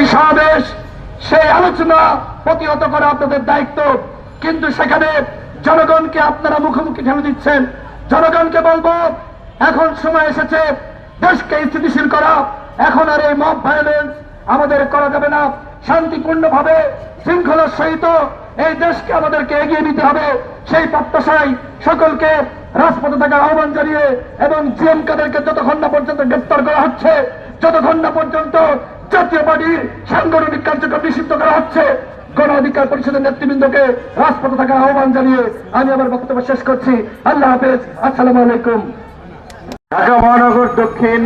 সেই সমাবেশ, সেই আলোচনা প্রতিহত করা আপনাদের দায়িত্ব। কিন্তু সেখানে জনগণকে আপনারা মুখোমুখি ঠেলে দিচ্ছেন। জনগণকে বলব, এখন সময় এসেছে দেশকে স্থিতিশীল করা। এখন আর এই মব ভায়োলেন্স আমাদের করা যাবে না। শান্তিপূর্ণভাবে, শৃঙ্খলার সহিত এই দেশকে আমাদেরকে এগিয়ে নিতে হবে। সেই প্রত্যাশায় সকলকে রাজপথে থাকার আহ্বান জানিয়ে এবং জিএম কাদেরকে যতক্ষণ না পর্যন্ত গ্রেপ্তার করা হচ্ছে, যতক্ষণ না পর্যন্ত জাতীয় পার্টির সাংগঠনিক কার্যক্রম নিষিদ্ধ করা হচ্ছে। গণ অধিকার পরিষদের নেতৃবৃন্দকে রাজপথে থাকার আহ্বান জানিয়ে আমি আমার বক্তব্য শেষ করছি। আল্লাহ হাফেজ। আসসালাম আলাইকুম। ঢাকা মহানগর দক্ষিণ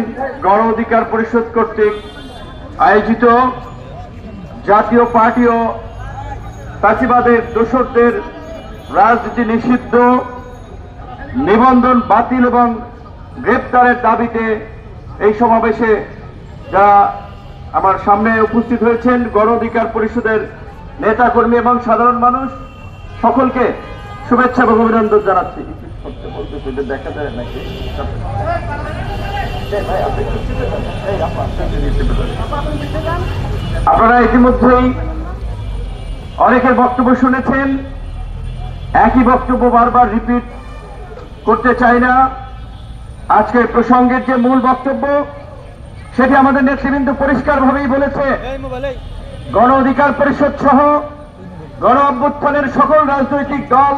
গণ অধিকার পরিষদ কর্তৃক আয়োজিত জাতীয় পার্টি ও ফাঁসিবাদের দোসরদের রাজনীতি নিষিদ্ধ নিবন্ধন বাতিল এবং গ্রেপ্তারের দাবিতে এই সমাবেশে যারা আমার সামনে উপস্থিত হয়েছেন গণ অধিকার পরিষদের নেতাকর্মী এবং সাধারণ মানুষ। সকলকে শুভেচ্ছা এবং অভিনন্দন জানাচ্ছি। দেখা যায় নাকি আপনারা ইতিমধ্যেই অনেকের বক্তব্য শুনেছেন। একই বক্তব্য বারবার রিপিট করতে চাই না। আজকের প্রসঙ্গের যে মূল বক্তব্য সেটি আমাদের নেতৃবৃন্দ পরিষ্কারভাবেই বলেছে। গণ অধিকার পরিষদ সহ গণ অভ্যুত্থানের সকল রাজনৈতিক দল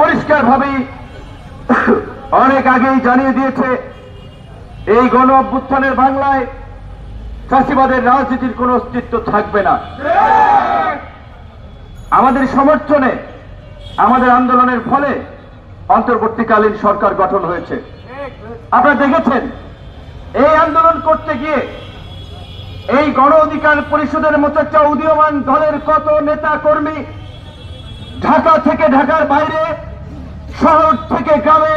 পরিষ্কারভাবেই অনেক আগেই জানিয়ে দিয়েছে এই গণ অভ্যুত্থানের বাংলায় চাষিবাদের রাজনীতির কোনো অস্তিত্ব থাকবে না। আমাদের সমর্থনে আমাদের আন্দোলনের ফলে অন্তর্বর্তীকালীন সরকার গঠন হয়েছে। আপনারা দেখেছেন এই আন্দোলন করতে গিয়ে এই গণ অধিকার পরিষদের মতো একটা উদীয়মান দলের কত নেতা কর্মী ঢাকা থেকে ঢাকার বাইরে, শহর থেকে গ্রামে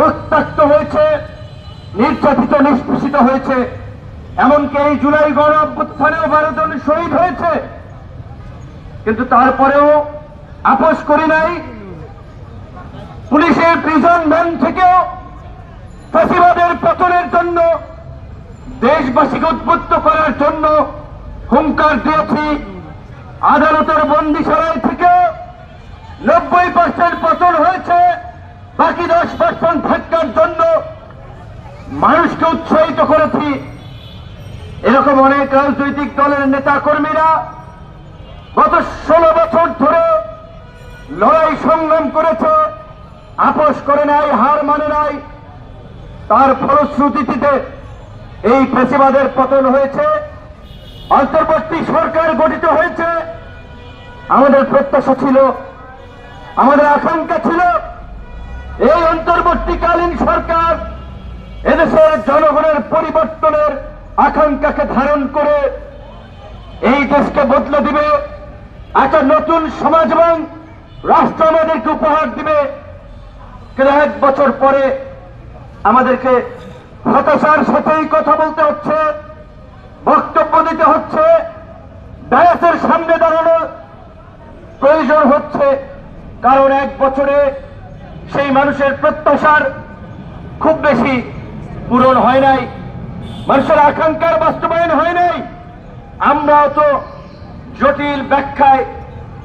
রক্তাক্ত হয়েছে, নির্যাতিত, নিষ্পেষিত হয়েছে, এমনকি এই জুলাই গণ অভ্যুত্থানেও বারো জন শহীদ হয়েছে। কিন্তু তারপরেও আপোষ করি নাই, পুলিশের প্রিজন ম্যান থেকেও ফাঁসিবাদের পতনের জন্য দেশবাসীকে উদ্বুদ্ধ করার জন্য হুঙ্কার দিয়েছি। আদালতের বন্দিশালায় থেকে নব্বই পার্সেন্ট পতন হয়েছে। বাকি দশ পার্সেন্ট থাকার জন্য মানুষকে উৎসাহিত করেছি। এরকম অনেক রাজনৈতিক দলের নেতা কর্মীরা গত ষোলো বছর ধরে লড়াই সংগ্রাম করেছে। আপোষ করে নাই, হার মানে নাই। তার ফলশ্রুতিতে এই ফেসিবাদের পতন হয়েছে। অন্তর্বর্তী সরকার গঠিত হয়েছে। আমাদের প্রত্যাশা ছিল, আমাদের আকাঙ্ক্ষা ছিল, এই অন্তর্বর্তীকালীন সরকার এদেশের জনগণের পরিবর্তনের আকাঙ্ক্ষাকে ধারণ করে এই দেশকে বদলে দিবে, একটা নতুন সমাজ এবং রাষ্ট্র আমাদেরকে উপহার দিবে। কিন্তু এক বছর পরে আমাদেরকে হতাশার সাথেই কথা বলতে হচ্ছে, বক্তব্য দিতে হচ্ছে ডায়াসের সামনে দাঁড়ানো প্রয়োজন হচ্ছে, কারণ এক বছরে সেই মানুষের প্রত্যাশার খুব বেশি পূরণ হয় নাই, মানুষের আকাঙ্ক্ষার বাস্তবায়ন হয় নাই। আমরাও তো জটিল ব্যাখ্যায়,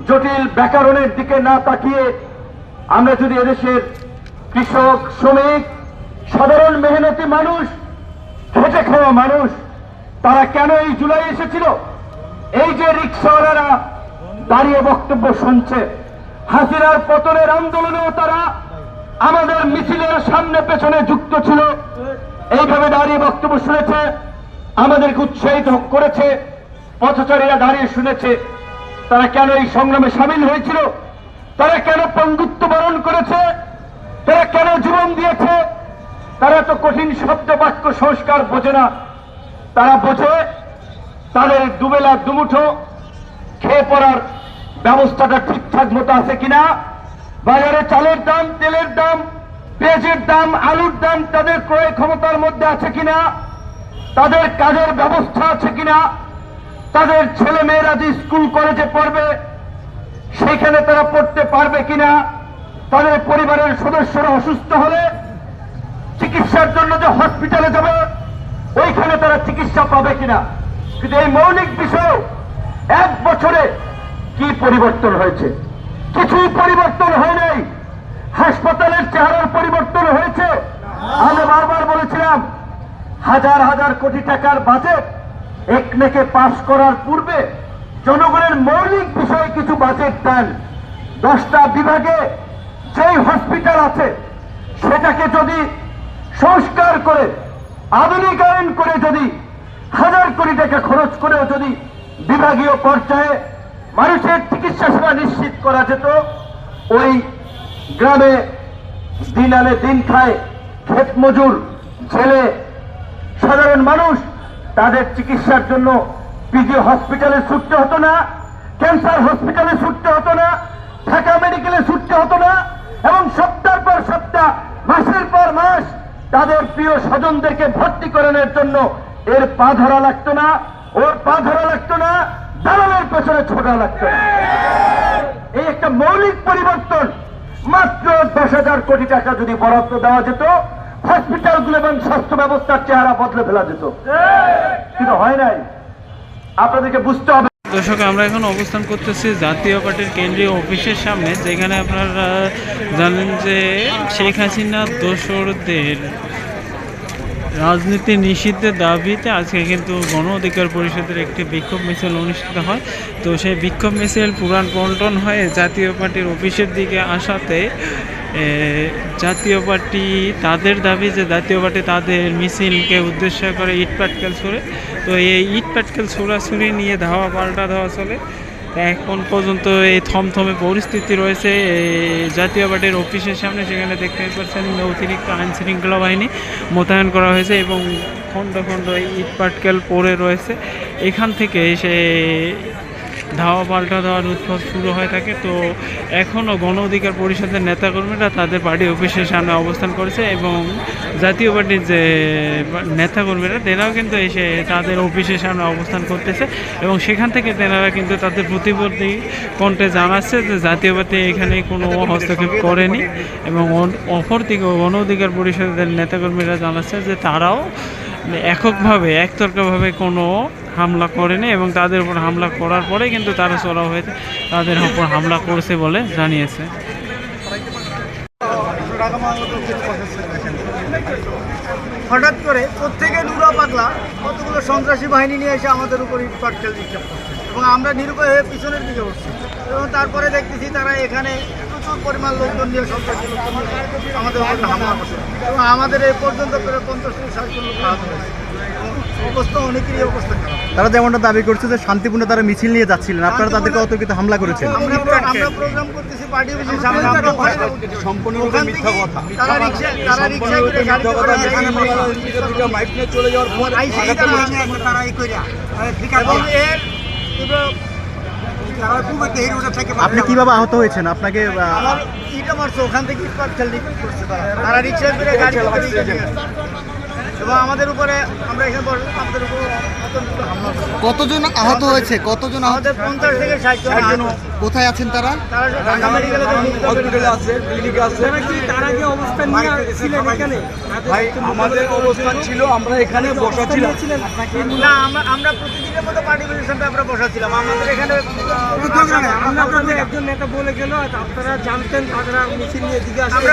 জটিল ব্যাকরণের দিকে না তাকিয়ে আমরা যদি এদেশের কৃষক, শ্রমিক সাধারণ মেহনতি মানুষ, খেটে খাওয়া মানুষ, তারা কেন এই জুলাই এসেছিল? এই যে রিক্সাওয়ালারা দাঁড়িয়ে বক্তব্য শুনছে, হাসিনার পতনের আন্দোলনেও তারা আমাদের মিছিলের সামনে পেছনে যুক্ত ছিল। এইভাবে দাঁড়িয়ে বক্তব্য শুনেছে, আমাদেরকে উৎসাহিত করেছে, পথচারীরা দাঁড়িয়ে শুনেছে, তারা কেন এই সংগ্রামে সামিল হয়েছিল? তারা কেন পঙ্গুত্ব বরণ করেছে? তারা কেন জীবন দিয়েছে? তারা তো কঠিন শব্দ বাক্য সংস্কার বোঝে না। তারা বোঝে তাদের দুবেলা দুমুঠো খেয়ে পড়ার ব্যবস্থাটা ঠিকঠাক মতো আছে কিনা। বাজারে চালের দাম, তেলের দাম, পেঁয়াজের দাম, আলুর দাম তাদের ক্রয় ক্ষমতার মধ্যে আছে কিনা? তাদের কাজের ব্যবস্থা আছে কিনা? তাদের ছেলে মেয়েরা যে স্কুল, কলেজে পড়বে, সেখানে তারা পড়তে পারবে কিনা? তাদের পরিবারের সদস্যরা অসুস্থ হলে চিকিৎসার জন্য যে হসপিটালে যাবে, ওইখানে তারা চিকিৎসা পাবে কিনা? কিন্তু এই মৌলিক বিষয়, এক বছরে কি পরিবর্তন হয়েছে? কিছুই পরিবর্তন হয় নাই। হাসপাতালের চেহারার পরিবর্তন হয়েছে। আমি বারবার বলেছিলাম, হাজার হাজার কোটি টাকার বাজেট একনেকে পাশ করার পূর্বে জনগণের মৌলিক বিষয়ে কিছু বাজেট দেন। দশটা বিভাগে যেই হসপিটাল আছে, সেটাকে যদি সংস্কার করে, আধুনিকায়ন করে যদি, হাজার কোটি টাকা খরচ করেও যদি বিভাগীয় পর্যায়ে মানুষের চিকিৎসা সেবা নিশ্চিত করা যেত, ওই গ্রামে দিন আনে দিন খায় ক্ষেত মজুর, ছেলে, সাধারণ মানুষ, তাদের চিকিৎসার জন্য পিজি হসপিটালে ছুটতে হতো না ক্যান্সার হসপিটালে ছুটতে হতো না, ঢাকা মেডিকেলে ছুটতে হতো না, এবং সপ্তাহ পর সপ্তাহ, মাসের পর মাস তাদের প্রিয় স্বজনদেরকে ভর্তি করানোর জন্য এর পা ধরা লাগতো না, ওর পা ধরা লাগতো না, দালালের পেছনে ছোটা লাগতো না। এই একটা মৌলিক পরিবর্তন। মাত্র দশ হাজার কোটি টাকা যদি বরাদ্দ দেওয়া যেত হসপিটালগুলো এবং স্বাস্থ্য ব্যবস্থার চেহারা বদলে ফেলা যেত। কিন্তু হয় নাই। আপনাদেরকে বুঝতে হবে দর্শক, আমরা এখন অবস্থান করতেছি জাতীয় পার্টির কেন্দ্রীয় অফিসের সামনে, যেখানে আপনারা জানেন যে শেখ হাসিনা দোসরদের রাজনীতি নিষিদ্ধের দাবিতে আজকে কিন্তু গণ অধিকার পরিষদের একটি বিক্ষোভ মিছিল অনুষ্ঠিত হয়। তো সেই বিক্ষোভ মিছিল পুরাণ পল্টন হয়ে জাতীয় পার্টির অফিসের দিকে আসাতে জাতীয় পার্টি তাদের দাবি যে জাতীয় পার্টি তাদের মিছিলকে উদ্দেশ্য করে ইট পাটকেল ছুড়ে, তো এই ইট পাটকেল ছোড়াছুড়ি নিয়ে ধাওয়া পাল্টা ধাওয়া চলে। এখন পর্যন্ত এই থমথমে পরিস্থিতি রয়েছে জাতীয় পার্টির অফিসের সামনে, সেখানে দেখতে পাচ্ছেন অতিরিক্ত আইন শৃঙ্খলা বাহিনী মোতায়েন করা হয়েছে এবং খণ্ড খণ্ড ইট পাটকেল পড়ে রয়েছে। এখান থেকে সে ধাওয়া পাল্টা দেওয়ার উৎসব শুরু হয়ে থাকে। তো এখনও গণ অধিকার পরিষদের নেতাকর্মীরা তাদের পার্টি অফিসের সামনে অবস্থান করেছে এবং জাতীয় পার্টির যে নেতাকর্মীরা, তেনাও কিন্তু এসে তাদের অফিসের সামনে অবস্থান করতেছে এবং সেখান থেকে তেনারা কিন্তু তাদের প্রতিবন্ধী কণ্ঠে জানাচ্ছে যে জাতীয় পার্টি এখানে কোনো হস্তক্ষেপ করেনি এবং অপরদিকে গণ অধিকার পরিষদের নেতাকর্মীরা জানাচ্ছে যে তারাও এককভাবে, একতর্কভাবে কোনো হামলা করেনি এবং তাদের উপর হামলা করার পরে কিন্তু তারা চড়াও হয়েছে। তাদের উপর হামলা করছে বলে জানিয়েছে। হঠাৎ করে প্রত্যেকে নুরা পাগলা, কতগুলো সন্ত্রাসী বাহিনী নিয়ে এসে আমাদের উপর ইট পাটকেল নিক্ষেপ করছে। এবং আমরা নিরুপায় হয়ে পিছনের দিকে উঠছি। এবং তারপরে দেখতেছি তারা এখানে পরিমাণ লোকজন নিয়ে সন্ত্রাসী লোকজন আমাদের উপর হামলা করছে। এবং আমাদের এই পর্যন্ত প্রায় পঞ্চাশ থেকে ষাট জন লোক আহত হয়েছে। অবস্থা অনেকেরই অবস্থা খারাপ। তারা যেমনটা দাবি করছে যে শান্তিপূর্ণ তারা মিছিল নিয়ে যাচ্ছিলেন আপনারা তাদেরকে অতর্কিত হামলা করেছেন। আমরা আমরা প্রোগ্রাম করতেছি পার্টি অফিসের সামনে আমরা ওখানে সম্পূর্ণ মিথ্যা কথা। তারা রিক্সা তারা রিক্সায় করে গাড়িতে করে এখানে মাইক নিয়ে চলে যাওয়ার পর তারা এই কইরা এবং এর পুরো আপনি কীভাবে আহত হয়েছেন? আপনাকে আহ, আমার ইটা মারছে ওখান থেকে খেলতে করছে তারা। করে গাড়ি। এবং আমাদের উপরে আমরা এখানে আমাদের উপর। কতজন আহত হয়েছে? কতজন আহত? পঞ্চাশ থেকে ষাট জন কোথায় আছেন তারা? তারা ঢাকা মেডিকেলে হসপিটালে আছে ভাই আমাদের অবস্থান ছিল আমরা এখানে বসা ছিলাম না আমরা আমরা প্রতিদিনের মতো পার্টি আমরা আমাদের এখানে একজন নেতা বলে গেল আপনারা জানতেন তারা মিছিল নিয়ে দিকে আমরা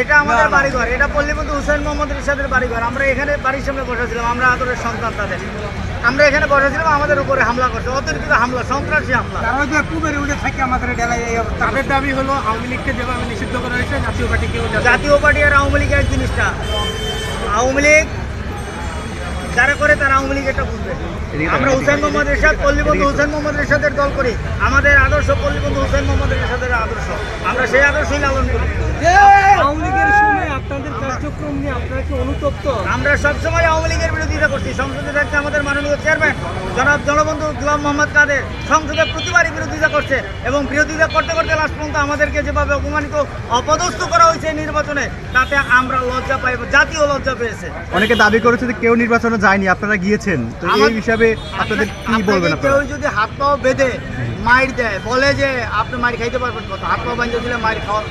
এটা আমাদের বাড়িঘর এটা পল্লীবন্ধু হুসেন মোহাম্মদ রিশাদের বাড়িঘর। আমরা এখানে বাড়ির সামনে বসেছিলাম আমরা আদরের সন্তান তাদের। আমরা এখানে বসেছিলাম আমাদের উপরে হামলা করছে অতিরিক্ত হামলা সন্ত্রাসী হামলা। কুবের উঠে থাকে আমাদের তাদের দাবি হলো আওয়ামী লীগকে যেভাবে নিষিদ্ধ করা হয়েছে জাতীয় পার্টিকেও জাতীয় পার্টি আর আওয়ামী লীগ এক জিনিসটা। আওয়ামী লীগ যারা করে তারা আওয়ামী লীগ এটা বুঝবে। আমরা হুসেন মোহাম্মদ রেশাদ পল্লীবন্ধু হুসেন মোহাম্মদ রেশাদের দল করি। আমাদের আদর্শ পল্লীবন্ধু হুসেন মোহাম্মদ রেশাদের আদর্শ। আমরা সেই আদর্শই লালন করি। আওয়ামী লীগের আপনাদের কার্যক্রম নিয়ে আপনারা কি অনুতপ্ত? আমরা সবসময় আওয়ামী লীগের বিরোধিতা করছি। সংসদে থাকতে আমাদের মাননীয় চেয়ারম্যান জনাব জনবন্ধু গুলাম মোহাম্মদ কাদের সংসদে প্রতিবারই বিরোধিতা করছে এবং বিরোধিতা করতে করতে লাস্ট পর্যন্ত আমাদেরকে যেভাবে অপমানিত অপদস্থ করা হয়েছে নির্বাচনে তাতে আমরা লজ্জা পাইব জাতীয় লজ্জা পেয়েছে। অনেকে দাবি করেছে যে কেউ নির্বাচনে যায়নি আপনারা গিয়েছেন। তো এই হিসাবে আপনাদের কি বলবেন কেউ যদি হাত পাও বেঁধে মাইর দেয় বলে যে আপনি মাইর খাইতে পারবেন কত? হাত পাও বাঁধে দিলে মাইর খাওয়ার।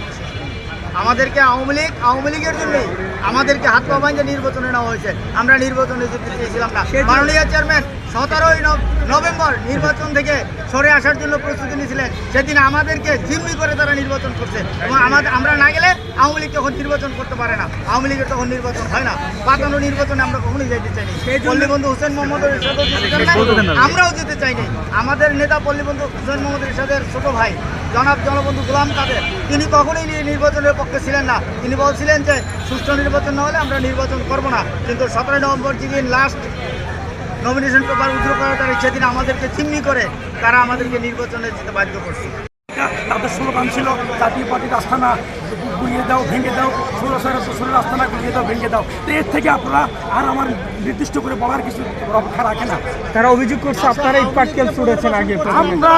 আমাদেরকে আওয়ামী লীগ আওয়ামী লীগের জন্যই আমাদেরকে হাত পা নির্বাচনে নেওয়া হয়েছে। আমরা নির্বাচনে যেতে চেয়েছিলাম না। মাননীয় চেয়ারম্যান সতেরোই নভেম্বর নির্বাচন থেকে সরে আসার জন্য প্রস্তুতি নিয়েছিলেন। সেদিন আমাদেরকে জিম্মি করে তারা নির্বাচন করছে। এবং আমাদের আমরা না গেলে আওয়ামী লীগ তখন নির্বাচন করতে পারে না। আওয়ামী লীগের তখন নির্বাচন হয় না। পাতানো নির্বাচনে আমরা কখনোই যেতে চাইনি। পল্লীবন্ধু হোসেন মোহাম্মদের যেতে আমরাও যেতে চাইনি। আমাদের নেতা পল্লীবন্ধু হোসেন মোহাম্মদ এরশাদের ছোট ভাই জনাব জনবন্ধু গোলাম কাদের তিনি কখনোই নির্বাচনের পক্ষে ছিলেন না। তিনি বলছিলেন যে সুষ্ঠু নির্বাচন না হলে আমরা নির্বাচন করব না। কিন্তু সতেরোই নভেম্বর যেদিন লাস্ট নমিনেশন পেপার উদ্র করার তারিখ সেদিন আমাদেরকে চিমনি করে তারা আমাদেরকে নির্বাচনে যেতে বাধ্য করছে। তাদের স্লোগান ছিল জাতীয় পার্টির আস্থানা। গুলিয়ে দাও ভেঙে দাও ষোলো ষোলোর আস্থানা গুলিয়ে দাও ভেঙে দাও। তো এর থেকে আপনারা আর আমার নির্দিষ্ট করে বলার কিছু রক্ষা রাখে না। তারা অভিযোগ করছে আপনারা ইট পাটকেল ছুড়েছেন আগে আমরা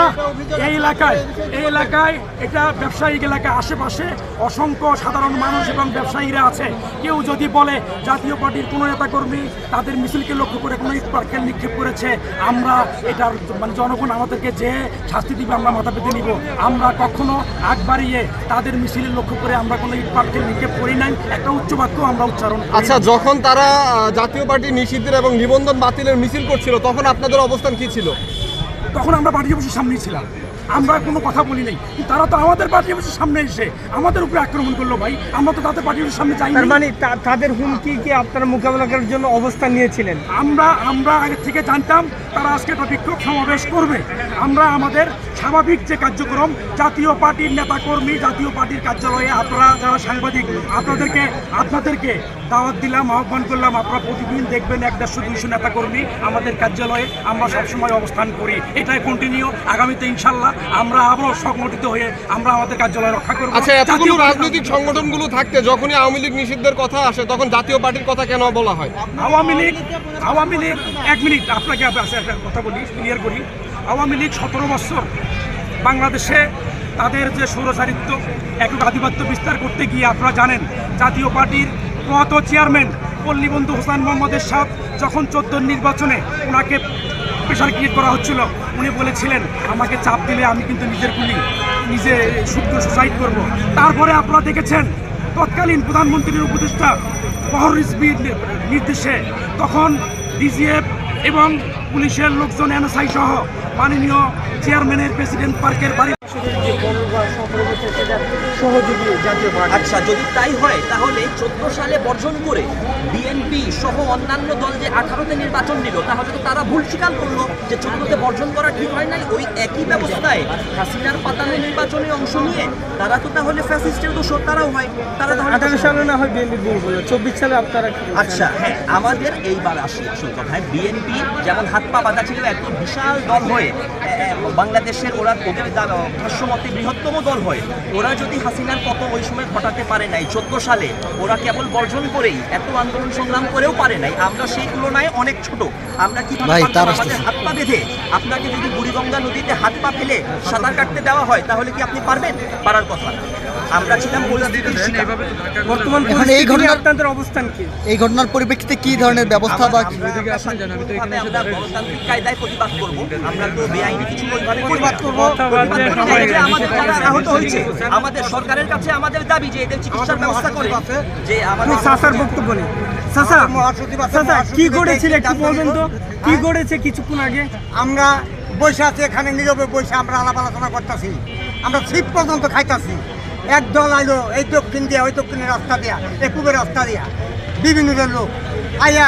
এই এলাকায় এই এলাকায় এটা ব্যবসায়িক এলাকা আশেপাশে অসংখ্য সাধারণ মানুষ এবং ব্যবসায়ীরা আছে। কেউ যদি বলে জাতীয় পার্টির কোনো নেতাকর্মী তাদের মিছিলকে লক্ষ্য করে কোনো ইট পাটকেল নিক্ষেপ করেছে আমরা এটার মানে জনগণ আমাদেরকে যে শাস্তি দিবে আমরা মাথা পেতে নিব। আমরা কখনো আগ বাড়িয়ে তাদের মিছিলের লক্ষ্য করে আমরা কোনো ইট পাটকেল নিক্ষেপ করি নাই একটা উচ্চ বাক্য আমরা উচ্চারণ আচ্ছা যখন তারা জাতীয় পার্টি নিষিদ্ধের এবং নিবন্ধন বাতিলের মিছিল করছিল তখন আপনাদের অবস্থান কি ছিল? তখন আমরা পার্টি অফিসের সামনেই ছিলাম। আমরা কোনো কথা বলি নাই। তারা তো আমাদের পার্টি অফিসের সামনে এসে আমাদের উপরে আক্রমণ করল ভাই। আমরা তো তাদের পার্টি অফিসের সামনে যাই তার মানে তাদের হুমকি কি আপনারা মোকাবেলা করার জন্য অবস্থান নিয়েছিলেন? আমরা আমরা আগে থেকে জানতাম তারা আজকে একটা বিক্ষোভ সমাবেশ করবে। আমরা আমাদের স্বাভাবিক যে কার্যক্রম জাতীয় পার্টির নেতা কর্মী জাতীয় পার্টির কার্যালয়ে আপনারা যারা সাংবাদিক আপনাদেরকে আপনাদেরকে দাওয়াত দিলাম আহ্বান করলাম আপনারা প্রতিদিন দেখবেন এক দেড়শো দুইশো নেতা কর্মী আমাদের কার্যালয়ে আমরা সবসময় অবস্থান করি। এটাই কন্টিনিউ আগামীতে ইনশাল্লাহ আমরা আবারও সংগঠিত হয়ে আমরা আমাদের কার্যালয় রক্ষা করব। আচ্ছা এতগুলো রাজনৈতিক সংগঠনগুলো থাকতে যখনই আওয়ামী লীগ নিষিদ্ধের কথা আসে তখন জাতীয় পার্টির কথা কেন বলা হয়? আওয়ামী লীগ আওয়ামী লীগ এক মিনিট আপনাকে একটা কথা বলি ক্লিয়ার করি। আওয়ামী লীগ সতেরো বছর বাংলাদেশে তাদের যে সৌরচারিত্ব একক আধিপত্য বিস্তার করতে গিয়ে আপনারা জানেন জাতীয় পার্টির প্রয়াত চেয়ারম্যান পল্লীবন্ধু হোসেন মোহাম্মদের সাথ যখন চোদ্দ নির্বাচনে ওনাকে প্রেশার ক্রিয়েট করা হচ্ছিল, উনি বলেছিলেন, আমাকে চাপ দিলে আমি কিন্তু নিজের গুলি নিজে শুদ্ধ সুসাইড করব। তারপরে আপনারা দেখেছেন, তৎকালীন প্রধানমন্ত্রীর উপদেষ্টা বহর রিজভির নির্দেশে তখন ডিজিএফ এবং পুলিশের লোকজন এনএসআই সহ মাননীয় চেয়ারম্যানের প্রেসিডেন্ট পার্কের বাড়ি আচ্ছা যদি তাই হয় তাহলে চোদ্দ সালে বর্জন করে বিএনপি সহ অন্যান্য দল যে আঠারোতে নির্বাচন নিল তাহলে তো তারা ভুল স্বীকার করল যে চোদ্দতে বর্জন করা ঠিক হয় নাই। ওই একই ব্যবস্থায় হাসিনার পাতানো নির্বাচনে অংশ নিয়ে তারা তো তাহলে ফ্যাসিস্টের দোষর তারাও হয়। তারা তাহলে আঠারো সালে না হয় বিএনপি ভুল করল? চব্বিশ সালে আপনারা আচ্ছা হ্যাঁ আমাদের এইবার আসি আসল কথায়। বিএনপি যেমন হাত পা বাঁধা ছিল এত বিশাল দল হয়ে বাংলাদেশের ওরা ওদের ভাষ্যমতে বৃহত্তম দল হয়। ওরা যদি হাসিনার কত ওই সময় ঘটাতে পারে নাই চোদ্দ সালে ওরা কেবল বর্জন করেই এত আন্দোলন সংগ্রাম করেও পারে নাই। আমরা সেই তুলনায় অনেক ছোট। আমরা কি আমাদের হাত পা বেঁধে? আপনাকে যদি বুড়িগঙ্গা নদীতে হাত পা ফেলে সাঁতার কাটতে দেওয়া হয় তাহলে কি আপনি পারবেন? পারার কথা না। আমরা ছিলাম বর্তমান এই আপনাদের অবস্থান কি? এই ঘটনার পরিপ্রেক্ষিতে কি ধরনের ব্যবস্থা বা আমরা- আমরা শান্তিপূর্ণভাবে আমরা গণতান্ত্রিক কায়দায় প্রতিবাদ করব। আমরা তো বেআইনি কিছু ওইভাবে প্রতিবাদ করব। কথা বাদ দিয়ে সবাই আমাদের আহত হয়েছে আমাদের সরকারের কাছে আমাদের দাবি যে এদের চিকিৎসার ব্যবস্থা করে যে আমাদের চাচার বক্তব্য নেই চাচা চাচা কি করেছিল একটু বলবেন তো? কি করেছে কিছুক্ষণ আগে? আমরা বসে আছি এখানে নীরবে বসে আমরা আলাপ আলোচনা করতেছি। আমরা ছিপ পর্যন্ত খাইতাছি। এক দল আইলো এই দক্ষিণ দিয়া ওই দক্ষিণের রাস্তা দিয়া এই পূবের রাস্তা দিয়া। বিভিন্ন দল লোক আইয়া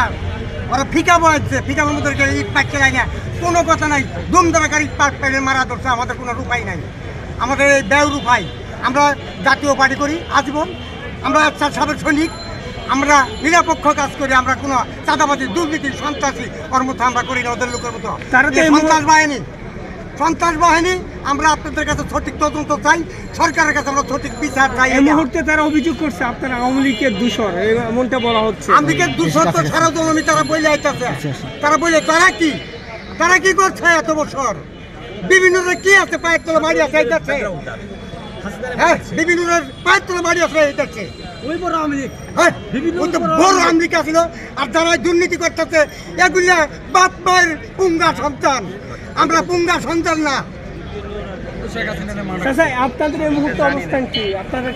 ওরা ফিকা বয়াচ্ছে ফিকা মধ্যে ইট পাচ্ছে না। কোনো কথা নাই। দুমদারাকার ইট পাক পেলে মারা ধরছে আমাদের কোনো রূপাই নাই। আমাদের এই ব্যয় রূপাই আমরা জাতীয় পার্টি করি আজীবন। আমরা একটা সাবেক সৈনিক। আমরা নিরপেক্ষ কাজ করি আমরা কোনো চাঁদাবাজি দুর্নীতি সন্ত্রাসী কর্মথা আমরা করি না ওদের লোকের মতো। সন্ত্রাস বাহিনী। সন্ত্রাস বাহিনী আমরা আপনাদের কাছে সঠিক তদন্ত চাই সরকারের কাছে আমরা সঠিক বিচার চাই এই মুহূর্তে তারা অভিযোগ করছে আপনারা আওয়ামী লীগের দূষর এমনটা বলা হচ্ছে। আমাদেরকে দুশো তো সারা জমি তারা বইলে আইতেছে। তারা বইলে তারা কি? তারা কি করছে এত বছর? বিভিন্ন কি আছে পায়ের তলা বাড়ি আছে এইটাছে হ্যাঁ বিভিন্ন জায়গায় পায়ের তলা বাড়ি আছে এইটাছে ওই বড় আওয়ামী লীগ। হ্যাঁ, ছিল আর যারা দুর্নীতি করতেছে এগুলা বাপ মায়ের পুঙ্গা সন্তান। আমরা পুঙ্গা সন্তান না। চাচা আপনাদের এই মুহূর্তে অবস্থান কি? আপনারা